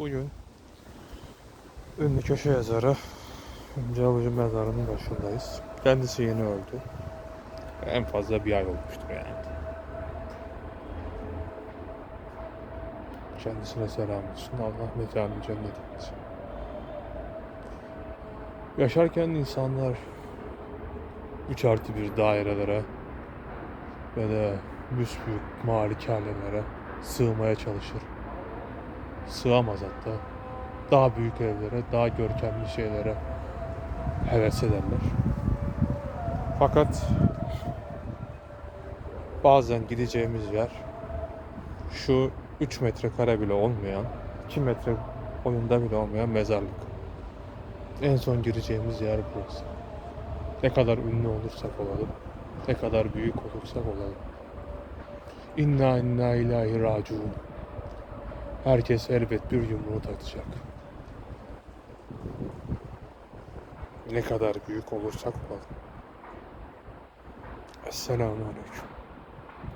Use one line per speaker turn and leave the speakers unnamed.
Bugün ünlü köşe yazarı Hünce Alıcı mezarının başındayız. Kendisi yeni öldü. En fazla bir ay olmuştur yani. Kendisine selam olsun. Allah mekanı cennet etsin. Yaşarken insanlar 3 artı bir dairelere ve de büsbüyük malikanelere sığmaya çalışır. Sığamaz hatta. Daha büyük evlere, daha görkemli şeylere heves ederler. Fakat bazen gideceğimiz yer şu 3 metrekare bile olmayan, 2 metre boyunda bile olmayan mezarlık. En son gireceğimiz yer burası. Ne kadar ünlü olursak olalım, ne kadar büyük olursak olalım. İnna inna ilahi raciun. Herkes elbet bir yumruğu atacak. Ne kadar büyük olursak olalım. Esselamu Aleyküm.